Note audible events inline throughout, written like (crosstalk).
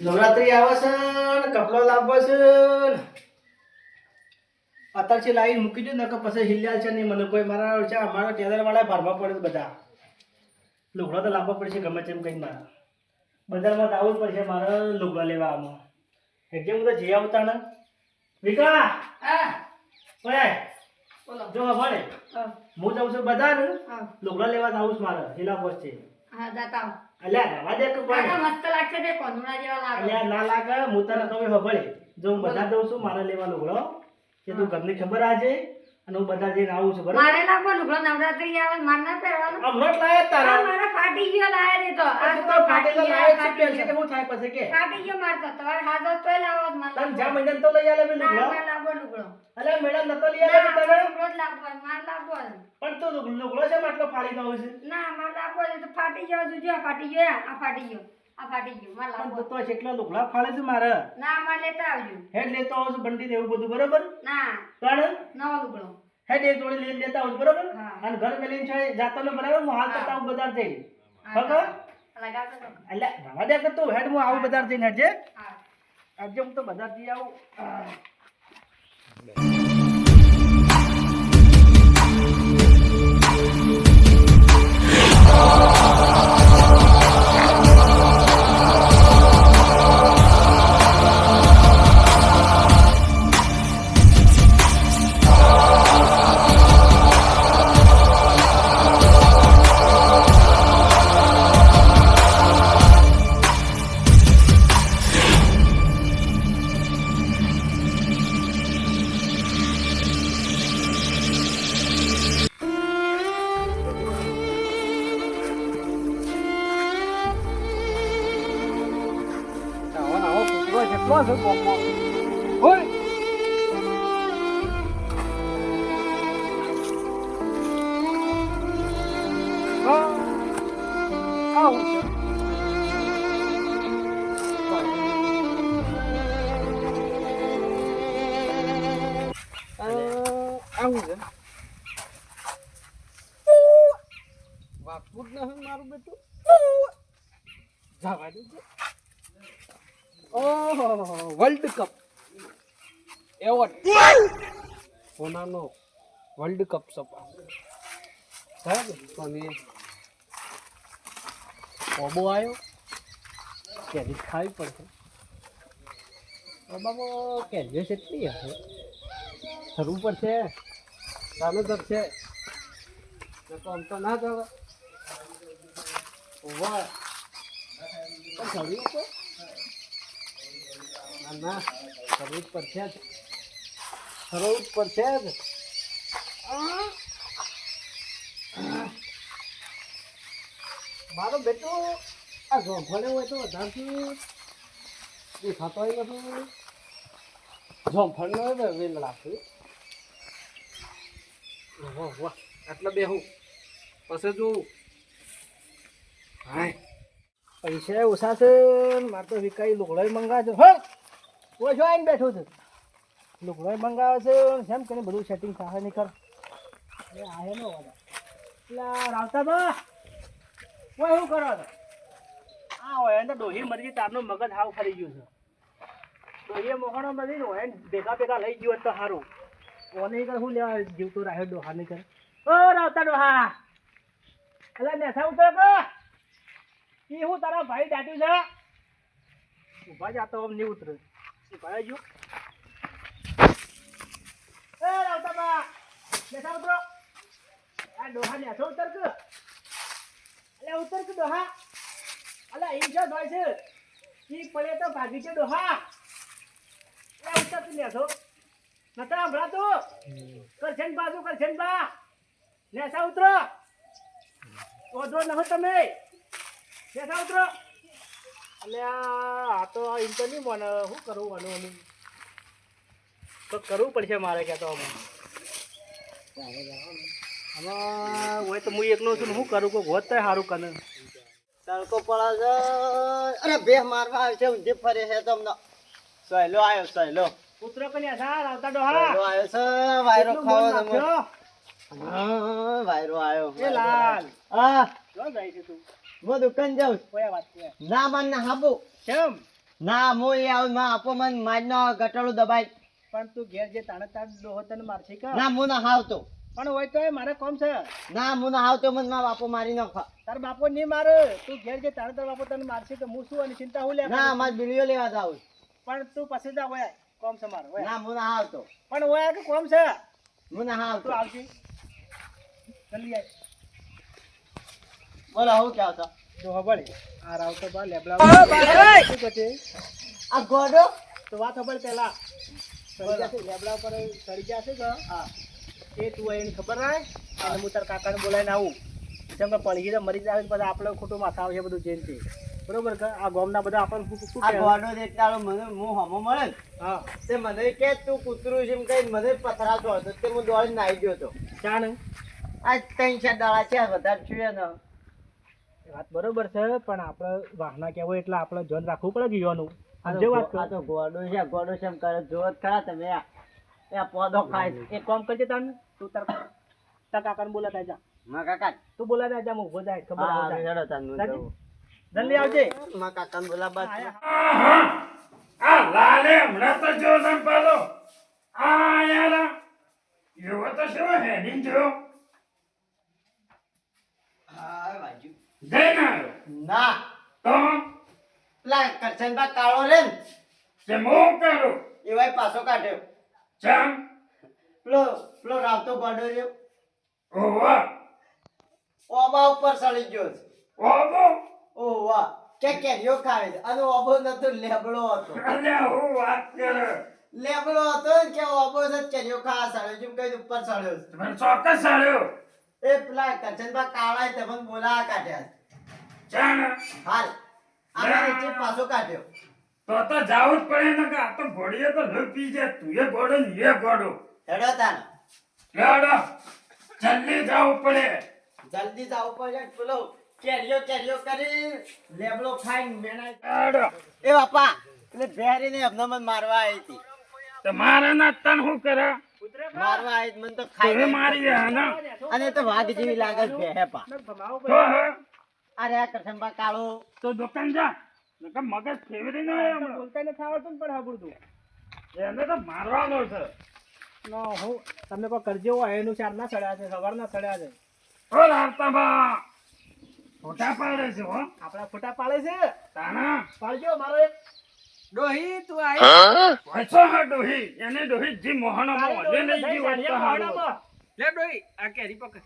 નવરાત્રી આવે છે ને કપડો લાવવો છે ને. છે લાવીને મૂકી દઉં ને કે પછી હિલ્યા છે નહીં મને કોઈ મારા છે મારા ટેલર વાળા ભારમાં પડે બધા. લુગડો તો લાવવો પડશે ગમે તેમ કંઈ મારે. બજારમાં આવવું જ પડશે મારે લુગડો લેવા આમાં. હું તો જઈ આવતા ને વિકા હા. ઓય જો ભણે હું. જાઉં છું બજાર. લુગડો લેવા આવું છું મારે હિલા પોસ્ટ. છે હા આવો. અલ્યા રવા દે કે કોઈ મસ્ત લાગશે તે કોંદુડા જેવા લાગે. અલ્યા ના લાગે હું તને તો ખબર જો હું બધા દઉં છું મારે લેવાનો લુગડો કે તું ઘરની ખબર આજે? અને હું બજાર જઈને આવું છું બરાબર? મારે લાગો લુગડો નવરાત્રી આવે મારે ના પહેરવાનો? હમણાં જ લાયા તારા. મારે ફાટી ગયો લાયા નહીં તો. આ તો ફાટી લાયા ગયા, જ છે પહેરશે ગયો. તો થાય પછી કે? ફાટી ગયો માર તો. તમારે હાજો તો લાવો જ મારે જ્યાં લાગવો. મહિના તો લઈ આલે મેં લુગડો મારે લાગો લુગડો અલે મેડમ નતો લઈ આલે તમે? લુગડો જ લાગો છે, મારે લાગવો પણ તો લુગડો છે માટલો ફાડી નો છે? ના મારે લાગો છે તો ફાટી ગયો જોજો આ ફાટી ગયો આ ફાટી ગયો આ ફાટી ગયો મારે લાગો તું કેટલા લુગડા ફાડે છે મારે? ના મારે લેતા આવજો. હેડ લેતો આવજો છું બંડી દેવું બધું બરોબર? ના. પણ નવો લુગડો હેડ એક જોડી લઈને લેતા આવું છું, બરોબર? અને ઘર મેલીને છે જાતો ને બરાબર હું હાલ કરતા આવું બજાર જઈ તો. એટલે રવા દે તું હેડ હું આવું બજાર જઈને હેડજે. આજે હું તો બજાર જઈ. આવો આવું છે. વાગતું જ નથી મારું બેટું. જવા દેજો. ઓહો વર્લ્ડ કપ એવોર્ડ સોનાનો વર્લ્ડ કપ સપા. સાહેબ અને ઓબો આવ્યો કેરી ખાવી પડશે. ઓબામાં કેરીઓ કેટલી હશે? થરવું પડશે. ચાલુ કરશે છે. આમ તો ના જવા વાહ પણ થરવું તો જ. પડશે જ જ. પડશે. મારો બેટો આ ઝોંફળે હોય તો વધારથી દેખાતો નથી જોંફળનો હોય વેલ લાગતું વાહ આટલા બેહું. પછી જોઉં. હાય. પૈસા ઓછા છે, મારે તો વિકાઈ લુગડાઈ મંગાવે છે હો ઓછો આવીને બેઠો છે. લુગડાઈ મંગાવે છે જેમ કરીને બધું સેટિંગ થાય નહીં કર. એ આવે ને વાદા એટલે રાવતા બા. ઓય, શું કરો છો? આ હોય ને ડોહી મરજી તારનું મગજ હાવ ફરી ગયું છે. ડોહીએ મોહણો મળી હોય ભેગા ભેગા લઈ ગયો તો સારું. ઓને કર? હું લેવા જીવતો રાહે ડોહા ને કર. ઓ, રાવતા ડોહા! એટલે નેસા ઉતર કો ઈ હું તારા ભાઈ દાટ્યું છે? ઊભા જાતો આમ નહીં ઉતરે. ઊભા જો? એ રાવતા બા! નેસા ઉતરો. આ ડોહા નેસો ઉતર કો અલે ઉતર કો ડોહા. અલે, ઈ જો ભાઈ છે. ઈ પડે તો ભાગી છે ડોહા. એ ઉતર કે નેસો. નતા હંભળાતો કરશન બાજુ કરશન બા નેસા ઉતરો. ઓધો ન હો તમે. નેસા ઉતરો. એટલે આ તો એમ તો નહીં મને, શું કરવું આનું તો કરવું પડશે મારે કહેતો અમે આમાં. હોય તો હું એકલો છું શું કરું? કોઈ હોત સારું કને. તડકો પડે અરે બે મારવા આવે છે ફરે છે તમને. સહેલો આવ્યો સહેલો પુત્ર કન્યા સાર આવતા ડોહા આવ્યો છે વાયરો ખાવો તમે. વાયરો આવ્યો. એ લાલ. હા. ક્યાં જાય છે તું. હું દુકાન જાઉં. કોઈ વાત છે? ના માન ના હાબુ કેમ? ના હું એ માં આપો મને મારનો ગટડું દબાઈ પણ તું ઘેર જે તાણે તાણ ડોહો તને મારશે કા? ના હું ના હાવતો. પણ હોય તો મારે કોમ છે. ના હું ના હાવતો મને મારા બાપો મારી નાખો તાર બાપો નહીં મારે. તું ઘેર જે તાણે તાર બાપો તને મારશે તો હું શું અને ચિંતા હું લે ના મારે બીડીઓ લેવા જાવ પણ તું પછી જા હોય કોમ છે મારે ના હું ના આવતો પણ ઓય કે કોમ છે? હું ના આવતો તું આવશે જલ્દી આય. બોલો હું કે આવતો જો હબળ આ રાવતો બા લેબડા શું કહે આ ગોડો? તો વાત હબળ પેલા લેબડા પર ચડી જશે કે હા. એ તું એને ખબર રહે અને હું તાર કાકાને બોલાવીને આવું. જેમ કે પડી ગઈ મરી જાય પછી આપણે ખોટું માથા આવશે બધું છે બરોબર કે આ ગામના બધા આપણને શું શું આ? ગોડો દેખતાળો મને હું હમો મળે હા. તે મને કે તું કૂતરું છે એમ કઈ મને પથરાતો હતો તે હું દોડી નાઈ ગયો હતો. જાણ આ ત્રણ ચાર દાડા છે વધારે છે ને વાત બરોબર છે પણ આપણે વાહના કેવો એટલે આપણે ધ્યાન રાખવું પડે કે યુવાનું. જે વાત આ તો ગોડો છે ગોડો છે એમ કરે. જોત ખરા તમે આ એ પોદો ખાય છે. એક કામ કરજે તને તું તાર તાર કાકાને બોલાતા જા. માં કાકા. તું બોલાતા જા હું ઊભો જાય ખબર હા. હેડો તને. જલ્દી આવજે માં કાકાને બોલાવવા જ આ લાલે હમણાં તો જો તમ આ યાર એવો તો શું હેડિંગ જો હા, વાજુ. જઈને આવ્યો ના તો પેલા કરશનબા કાળો રે તે હું કરું એવાય પાછો કાઢ્યો ચમ પેલો પેલો રાવતો ગોડો રહ્યો ઓવા ઓબા ઉપર સળી ગયો છે. ઓબો વાહ. કે કેરીઓ ખાવે છે. અને ઓબો નતો લેબડો હતો. અલ્યા હું વાત કરે? લેબડો હતો ને કે ઓબો છે કેરીઓ ખાવા સળ્યો છે કઈ ઉપર સળ્યો તમે ચોક્કસ આવ્યો એ પેલા કરશનબા કાળાએ તમને બોલા કાઢ્યા. જાણ? હાલ. આના પાછો કાઢ્યો. તો તો જાવું જ પડે ને કે આ તો ઘોડીએ તો લોહી પી જાય તું એ ઘોડો ને એ ઘોડો. હેડો તાન. જલ્દી જવું પડે. જલ્દી જાવ પડે પેલો કેરીઓ કેરીઓ કરી લેબડો ખાઈને મેણાય. એ બાપા એટલે બેહરીને એમને મને મારવા આવી હતી. તમારે ના તન શું કરે? મારવા આવી મને તો તમે ખાઈ મારી ગયા અને તો વાઘ જેવી લાગે છે બેહે પા ભમાવો તો હે? અરે આ કાળો. તો દુકાન જા. નકર મગજ ફેવરી ન હોય હમણાં. બોલતા નથી આવડતું પણ હાંભળતું. એને તો મારવાનો છે. ના, હું તમને કોઈ કરજે હોય એનું ચાર ના સડ્યા છે સવાર ના સડ્યા છે. ઓ રાતાબા ફોટા પાડે છે હો. આપડા ફોટા પાડે છે? તાના. પાડજો મારો એક ડોહી તું આઈ પૈસો હા ડોહી. એને ડોહી જી મોહણમાં વધે નહીં જી વધતો હારું. લે ડોહી આ કેરી પકડ.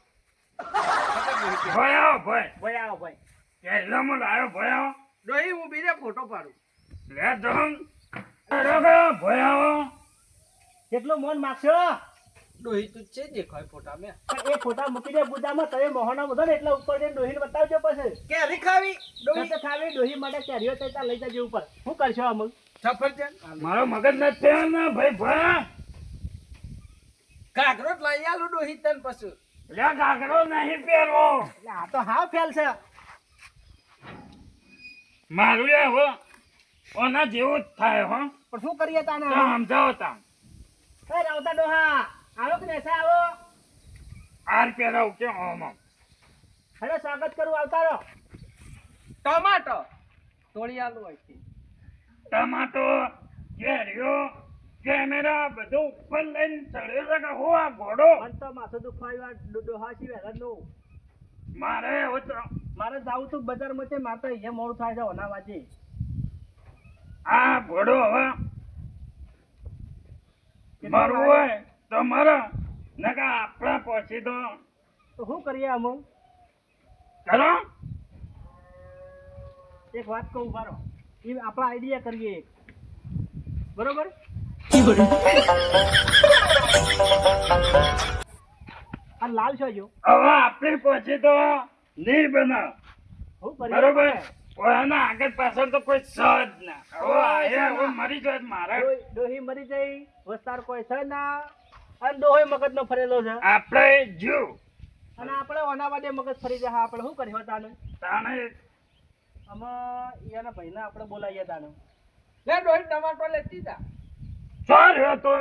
ભાઈ આવો ભાઈ ભાઈ આવો ભાઈ કેરલામાં લાયો ભાઈ આવો. ડોહી હું બીજે ફોટો પાડું. લે જમ અરે ભાઈ ભય આવો. કેટલો મન માગશો? ડોહી તું છે દેખાય ફોટા મે એ ફોટા મૂકી દે ગુદામાં તમે મોહના ને એટલે ઉપર જઈને ડોહીને બતાવજો પછી. કેરી ખાવી ડોહી? તો ખાવી ડોહી માટે કેરીઓ તો લઈ જજો ઉપર શું કરશો અમુક સફરજન? મારો મગજ ન થયો ને ભાઈ ભા કાકરોટ લઈ આલું ડોહી તન પછી. લે કાકરો નહીં પહેરવો. એટલે આ તો હાવ ફેલ છે. મારું એ હો ઓના જેવું જ થાય હો. પણ શું કરીએ તાને સમજાવો તા એ આવતા ડોહા? આવો કે બેસા આવો. આર પહેરાવ કે ઓમ. હેલો સ્વાગત કરું આવતા રહો ટમાટો. તોડી આલું હોય ટમાટો કેરીઓ કેમેરા બધું ઉપર લઈને ચડ્યો છે કે હું આ ઘોડો? મન તો માથું દુખવાયું આ ડો- ડોહા સિવાય મારે હવે તો મારે જાવું તું બજારમાં છે મારે તો અહીંયા મોડું થાય છે ઓના વાંચી આ ઘોડો હવે મારું હોય. તો મરે નકા આપણા પહોંચી તો તો શું કરીએ અમુક કરો એક વાત કહું મારો. એ આપણા આઈડિયા કરીએ બરોબર? આ લાલ છો જો. હવે આપણે પહોંચી તો નહીં બનાવ. શું કરીએ? બરોબર? આગળ પાછળ તો કોઈ સ ના. ઓ આયા મરી જાય મારા મારે. ડોહી- મરી જઈ વસ્તાર કોઈ સજ ના. અને ડોહી મગજ નો ફરેલો છે. આપણે જીવ અને આપણે ઓના વાડે મગજ ફરી જાય. આપણે શું કરીએ તાને તાને આમાં એના ભાઈને આપણે બોલાવીએ તાને લે ડોહી ટમાટો લેતી જા. ચો રહ્યો તો.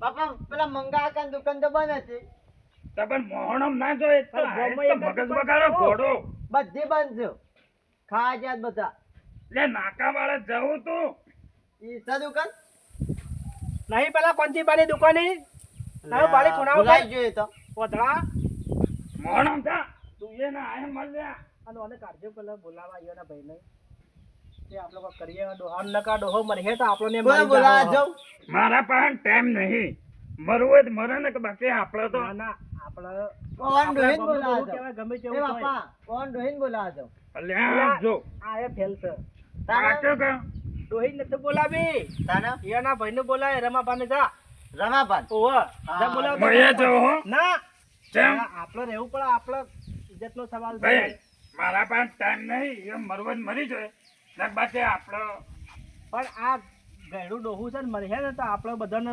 બાપા પેલા મંગા કાન દુકાન તો બંધ હતી. તો પણ મોહણમ ના જોઈએ તો જ મગજ બગાડો ઘોડો. બધી બંધ છે ખાવા જ્યાં બધા. લે નાકા વાળા જવું તું. ઈ સા દુકાન? નહીં પેલા કોંતીબાની દુકાને. તારો બાળી ખૂણામાં ભૂલાઈ જોઈએ તો. પોતળા મોણમ તા તું એ ના આય મળ્યા અને ઓને કાઢજો પેલા બોલાવા આવ્યો ના ભાઈને. તે આપણે લોકો કરીએ ડોહાન નકા ડોહો મરહે તો આપણને બોલા મારી બોલા જાહો. મારા પાસે ટાઈમ નહીં. મરવું હોય તો મરે ને કે બાકી આપણે તો. ના ના આપણે કોણ આપણે ડોહીન તેવું જાઉં? ગમે એ તેવું હોય. બાપા કોણ ડોહીન બોલા જાવ અલ્યા જો. આ એ ફેલ છે. સાચું કહું ડોહી નથી બોલાવી. તાના એના ભાઈને બોલાય રમાબાને જા. રમાપાન ઓવ જા હા. હો ના. કેમ? આપણે રહેવું પડે આપણો ઇજ્જતનો સવાલ છે. મારા પાસે ટાઈમ નહીં એ મરવો જ મરી જોઈએ બાકી આપણો પણ આ ગયડું ડોહું છે ને મરે ને તો આપણે બધાને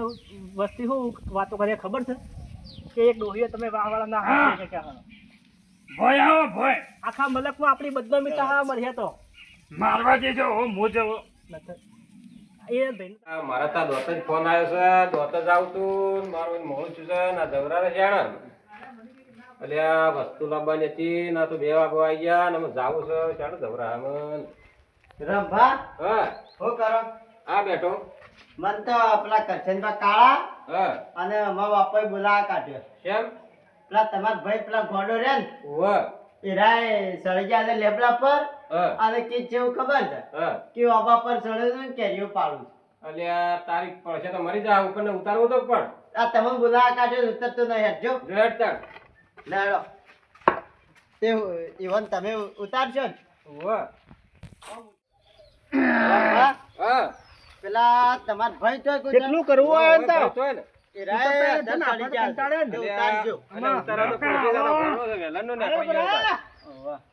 વસ્તી શું વાતો કરીએ ખબર છે? કે એક ડોહીએ તમે વાહવાળા ના હા. હા ભય આવો ભય. આખા મલકમાં આપણી બદનામી તો હા મરે તો. મારવા દેજો હો હું જવો. નથી. એ મારા તા દોત જ ફોન આવ્યો છે. દોત જ આવતું મારું મોડું છું છે. ના જવરા જાણ એટલે આ વસ્તુ લાવવાની હતી. ના તો બે વાગો આવી ગયા ને અમે જાવું છે. ચાલો જવરા રંભા હા. શું કરો? આ બેઠો. મન તો પેલા કરશનભાઈ કાળા હા. અને મારા બાપાએ બોલા કાઢ્યો. કેમ? પેલા તમારા ભાઈ પેલા ગોડો રે ને વ એરાય સળી ગયા છે લેબડા પર. અને કે જેવું ખબર છે? હા. કે બાબા પર ચડે છે ને કેરીઓ પાડું એટલે આ તારીખ પડશે તો મરી જા ઉપર ને ઉતારવું તો પણ. આ તમે બોલા કાઢ્યો ઉતરતો નહીં હટજો જો હેડ તાર લેડો તે ઈવન તમે ઉતારશો ને પેલા તમાર ભાઈ તો કેટલું કરવું હોય એમ તો? ને તો ઉતારજો અને ઉતારો તો પડશે તારો ઘણો છે વહેલાનો ને. કોઈ જતા. આ રહ્યા તો મારા બાપો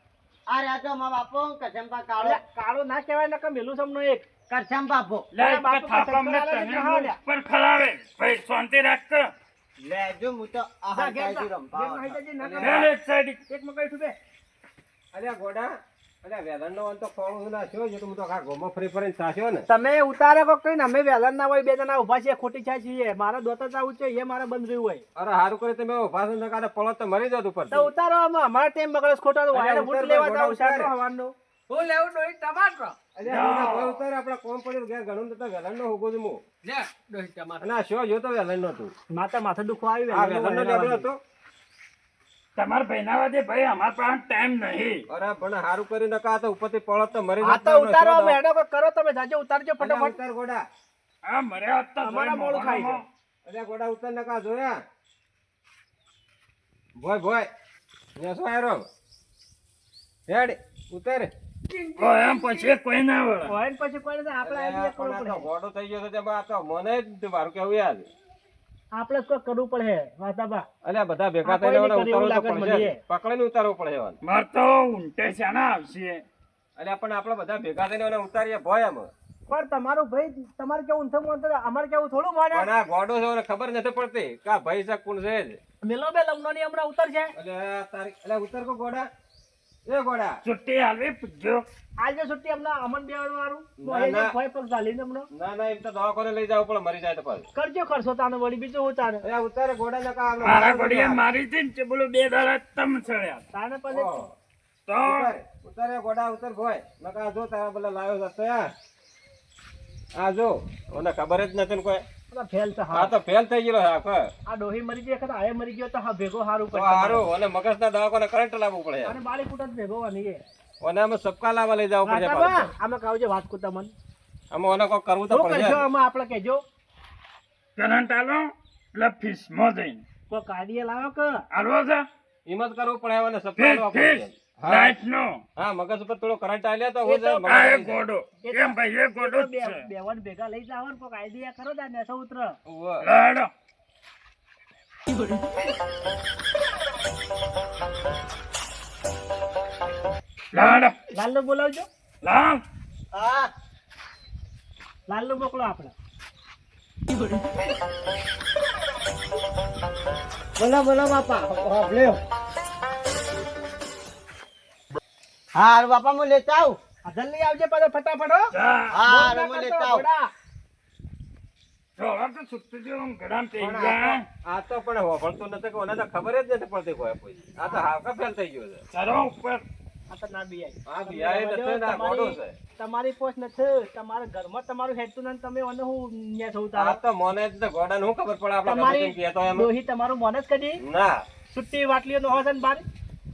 કરશનભા કાળો અલ્યા, કાળો ના કહેવાય ને. કે મેલું સમનો એક કરશમ બાપો લે તારા બાપુ એક થાપા અમને કસમ તને કરાવે છે, ઉપર ખલાવે ભાઈ શાંતિ રાખતો લેજો હું તો આ જા, ઘેર હાથાથી જા. રંભા ઘેર નાહી જજે, ના અને કરાય. લે એક. સાઈડ એક મકાઈ બાપો અલ્યા ગોડા અલ્યા વેલણનો અંત તો ખોળું નાખ્યો છે તો હું તો આખા ગોમાં ફરી ફરીને સાચ્યો ને તમે ઉતારે કોક કઈ અમે વેલણ ના હોય બે જણા ઊભા છે ખોટી છા છીએ. મારા દોતા જ આવું છે એ મારે બંધ રહ્યું હોય. અરે સારું કરી તમે ઊભા છો નકા તો પડો તો મરી જતું ઉપર તો ઉતારો અમારા ટાઈમ બગડે ખોટા તો વાયર બૂટ લેવા જાવ ઉતારે. હવારનો હું લેવું ડોહી ટમાટરો ઉતાર આપડા કોમ પડ્યું ઘેર ઘણું તો વેલણ નો હોગો છું હું. લે ડોહી ટમાટરો અને શો જો તો વેલણ નો હતું માતા માથે દુખો આવી વેલણ નો વાયરો હતો? તમારા ભાઈના દે ભાઈ અમાર પાસે ટાઈમ નહીં. અરે પણ હારું કરી નકા આ તો ઉપરથી પડો તો મરી જાત તો ઉતારો મેડો કરો તમે જાજો ઉતારજો ફટાફટ. ઉતાર ગોડા. આ મરે આ તો અમારા મોળ ખાઈ છે. અરે ગોડા ઉતાર નકા જોયા? ભોય ભોય. ને સો આરો હેડ ઉતાર. કોઈ એમ પછી કોઈ ના વળે. હોય ને પછી કોઈ ના આપણે આ પડે. ગોડો થઈ ગયો તો તેમાં આ તો મને જ મારું કેવું યાદ. આપણે કરવું પડે? વાતાબા અલ્યા બધા ભેગા થઈને ઉતારવું તો પડશે. પકડીને ઉતારવું પડે. માર તો ઊંટે શાના આવશે? અલ્યા પણ આપણે બધા ભેગા થઈને ઉતારીએ ભય એમ પણ તમારું ભાઈ તમારે કેવું ઊંધું અમારે કેવું થોડું માને ના ગોડો છે ઓને ખબર નથી પડતી કા ભાઈ છે કોણ છે મેલો બે લગ્નની હમણાં ઉતરશે? અલ્યા તારી અલ્યા ઉતર કો ગોડા. એ ગોડા. છુટ્ટી હાલવી પૂછજો. આજે છુટ્ટી હમણાં અમન બે વાળું ના, એને કોઈ પગ ચાલીને હમણાં. ના ના એમ તો દવાખાને લઈ જાવ પણ મરી જાય તો પછી. કરજો ખર્ચો તાને વળી બીજું હું તાને એ ઉતારે ગોડા નકા આપણે મારા ગોડીએ મારી હતી ને બોલો બે દાડા તમ સળ્યા તાને પછી. તો ઉતારે ગોડા ઉતર ભોય. નકા જો તારા બોલા લાવ્યો છે યાર આ જો. મને ખબર જ નથી કોઈ. ફેલ છે હા. તો ફેલ થઈ ગયો છે આ ડોહી મરી ગઈ વખત આયે મરી ગયો તો હા ભેગો હારું તો હારું અને મગજના દવાખાને કરંટ લાવવું પડે. અને બાળી કૂટ ભેગો વાની અને અમે સબકા લાવવા લઈ જાવ આમે કાવજે વાત કૂતા મન આમાં ઓને કોક કરવું તો શું પડશે કરશો? આમાં આપણે કહેજો. કરંટ આલો એટલે લાવો કે? છે? હિંમત કરવું પડે અને સબકા લાવવા ફીસ પડશે હા. લાઈટ નો. હા મગજ ઉપર થોડો કરંટ આલ્યા તો એ હું તો જાય, આ મગજ એ આવી જાય. ગોડો. એ ભાઈ એ ગોડો બે બેવન ભેગા લઈ જાવ ને આઈડિયા કરો તા નેસો ઉતર લાડો. લાડો. લાલ નો બોલાવજો. લાવ. હા. લાલ નો મોકલો આપણે. બોલો બોલો બાપા. લ્યો હા બાપા હું લેતા આવું. જલ્દી આવજે પાછો ફટાફટ હો. હા હું લેતા આવું. આ તો- પણ હોભળતું નથી કે તો ખબર જ નથી પડતી કોઈ કોઈ. આ તો હાવકા ફેલ થઈ ગયો છે. ચરો ઉપર. આ તો ના બિયાય. આ બિયાય તમે નથી ને આ તમારી- ગોડો પોસ્ટ નથી તમારા ઘરમાં તમારું હેડતું નથી તમે મને હું ન્યા આ તો મને જ તો ગોડાને શું ખબર પડે આપણે તમારી એમ. ડોહી તમારું મને જ કદી ના. છુટ્ટી વાટલીઓ નો હશે ને બાર?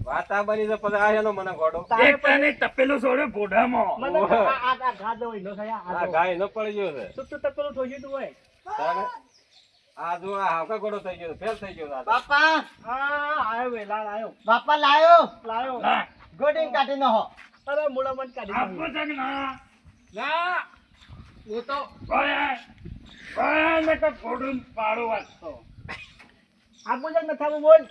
વાત આ બની છે પછી આ એનો મને ગોડો એક તને તપેલું છોડ્યો ભોડામાં મને તો આ આ દો ઈનો થયા આ. ગાય ન પડી ગયો છે. છૂટું તપેલું થોડું તું હોય? આ જો આ હાવકા ગોડો થઈ ગયો ફેલ થઈ ગયો તો. બાપા! હા આયો વેલા આયો. બાપા લાયો! લાયો. ના. કાઢી નો અરે મૂળા મન કાઢી આપો. ના? ના. હું તો ને પાડું આપું બોલ.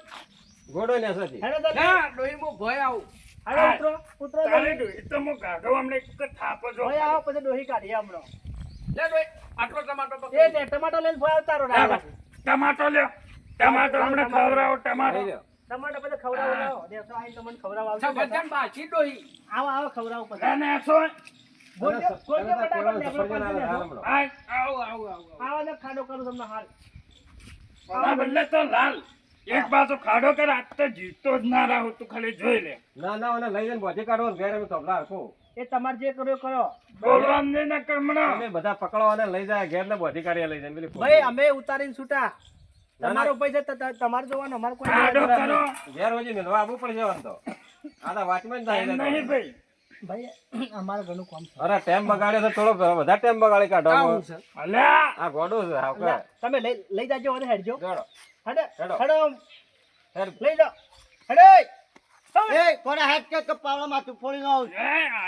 ગોડો ને સતી ના ડોહી ભય આવ. હેડો ઉતરો ઉતરો તારે ડોહી તો હું કાઢો અમને એક થાપો જો ભય આવ પછી ડોહી કાઢી હમણાં. લે ડોહી આટલો ટમાટો એ પકડી તે ટમાટો લઈને ભય આવતારો રાખ. ટમાટો લ્યો. ટમાટો હમણાં ખવરાવો ટમાટો. ટમાટો. પછી ખવરાવો લાવો. દેસો આઈ તમને ખવડાવો આવશે. સફરજન બાકી ડોહી. આવો આવો ખવડાવો પછી. અને આવે, આવું આવું આવું. ને ખાડો કરું તમને હાલ. બદલે તો લાલ. એક બાજુ ખાડો કર આજ તો જીતો જ ના રહો તું ખાલી જોઈ લે. ના ના મને લઈ જઈને બોધી કાઢો ઘેર અમે તબલા હરખું. એ તમારે જે કર્યો કરો. બોલવાનું નહીં ને કમણો અમે બધા પકડો અને લઈ જાય ઘેર ને બોધી કાઢી લઈ જઈને ભાઈ અમે ઉતારીને છૂટા. ના, ના. તમારો પૈસા તમારે જોવાનો અમારે કોઈ ખાડો કરો ઘેર હોજી મેલવા આવવું પડશે વાન તો. આ તો વાંચમાં જ નહીં ભાઈ. ભાઈ (coughs) અમારે ઘણું કામ છે. અરે ટેમ બગાડ્યો તો થોડો વધારે ટેમ બગાડી કાઢો. અલ્યા. આ ગોડું છે તમે લઈ લઈ જાજો અને હેડજો. હેડે હેડો. હેડો લઈ જાઓ હેડે. એ કોના હેડ કે કપાળો માથું ફોડી નો એ આ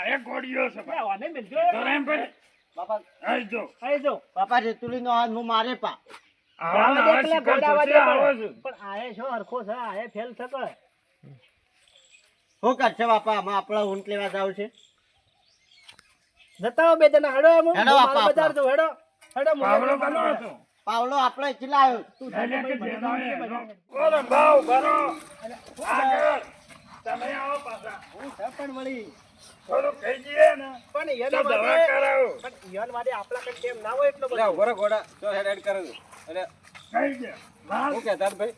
છે ભાઈ આને મિલજો તો એમ ભાઈ. બાપા આય જો આઈ જો બાપા રેતુલી નો હાથ હું મારે પા. આવા આવા આવા દે પેલા શિકાર ગોડાવા દે પણ. આએ છો હરખો છે આએ ફેલ થકે શું કરશે બાપા? આમાં આપણા ઊંટ લેવા જાવ છે? જતા હો બે જણા. હડો હડો હું બજાર જઉં, હેડો. હેડો હું પાવલો આપણે ચીલાયો તું કે એનો. બોલો ભાવ ભરો. આગળ. તમે આવો પાછા. હું છે વળી. થોડું કહી દઈએ ને. પણ તો દવા માટે કરાવો. પણ યન માટે આપણા કઈ ટેમ ના હોય એટલો બધો રહો ગોડા જો હેડ હેડ કરે. એટલે કહી દે. લાલ શું તાર ભાઈ?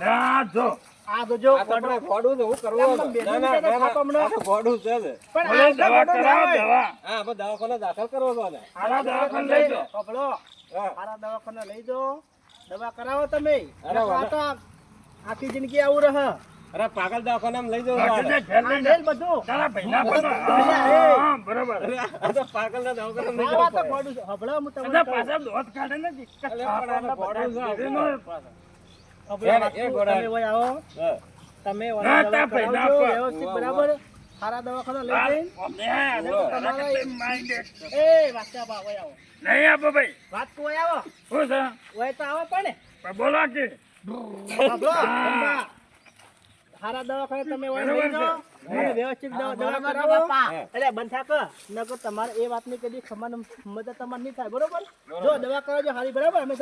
ના જો. આ તો જો આ ગોડું છે, હું કરવું એમ હતું? બેસી ના, ના, ના, ના, થાપા હમણાં. આ ગોડું છે પણ આ દવા કરાવો દવા. હા, આપણે દવાખાને દાખલ કરવો. દવાખાને લઈ જાઓ. કપડો હા. સારા દવાખાના લઈ જાઓ. દવા કરાવો તમે. આખી જિંદગી આવું રહ. અરે પાગલ દવાખાના લઈ જવું. બધું. તારા ભાઈના બધો. એ. હા, બરોબર. અરે આ તો પાગલના દવાખાનામાં લઈ આવા તો પડે. ગોડું હું તમને પાછા દોત કાઢે ને દિક્કત. તમે ઓય આવો. તમે ના, ના બરાબર. સારા દવાખાના લઈ જઈને. એ વાસ્તા બા ઓય આવો. નહીં આપો ભાઈ. વાત તો આવો. શું છે? ઓય તો આવો પણ. બોલો કે. સારા દવાખાને તમે ઓય લઈ જાઓ. વ્યવસ્થિત દવા કરાવો. એટલે બંધ થાક નકર તમારે એ વાતની કદી સમાન મદદ તમારે નહીં થાય બરોબર? જો દવા કરાવજો હારી બરાબર? અમે